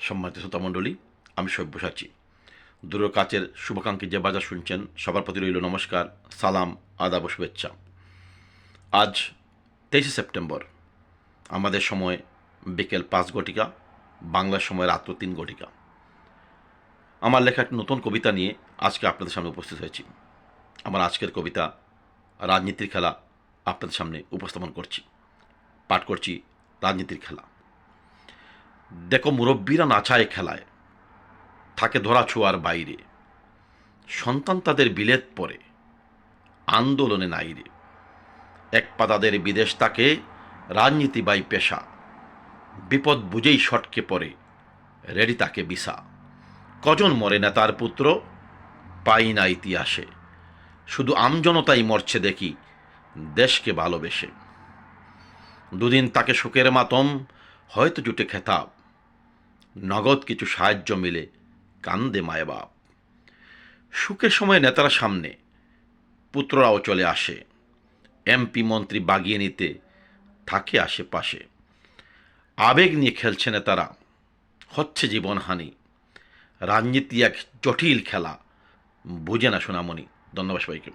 সম্মানিত শ্রোতা মণ্ডলী, আমি সব্যসাচী দূর কাছের শুভাকাঙ্ক্ষী যে বাজার শুনছেন, সবার প্রতি রইল নমস্কার, সালাম, আদাব শুভেচ্ছা। আজ তেইশে সেপ্টেম্বর, আমাদের সময় বিকেল পাঁচ ঘটিকা, বাংলার সময় রাত্র তিন ঘটিকা। আমার লেখা একটি নতুন কবিতা নিয়ে আজকে আপনাদের সামনে উপস্থিত হয়েছি। আমার আজকের কবিতা, রাজনীতির খেলা, আপনাদের সামনে উপস্থাপন করছি। পাঠ করছি রাজনীতির খেলা। দেখো মুরব্বীরা নাচায় খেলায়, থাকে ধরা ছোঁয়ার বাইরে। সন্তান তাদের বিলেত পড়ে, আন্দোলনে নাইরে এক পা তাদের বিদেশ তাকে, রাজনীতি বাই পেশা। বিপদ বুঝেই শটকে পড়ে, রেডি তাকে বিসা। কজন মরে নেতার পুত্র? পাই না ইতিহাসে। শুধু আমজনতাই মরছে দেখি, দেশকে ভালোবেসে। দুদিন তাকে শোকের মাতম, হয়তো জুটে খেতাব। নগদ কিছু সাহায্য মিলে কান্দে মায় বাপ সুখের সময় নেতারা সামনে, পুত্ররাও চলে আসে। এমপি মন্ত্রী বাগিয়ে নিতে থাকে আশেপাশে। আবেগ নিয়ে খেলছে নেতারা। হচ্ছে জীবনহানি। রাজনীতি এক জটিল খেলা। বুঝে না সোনামণি। ধন্যবাদ সবাইকে।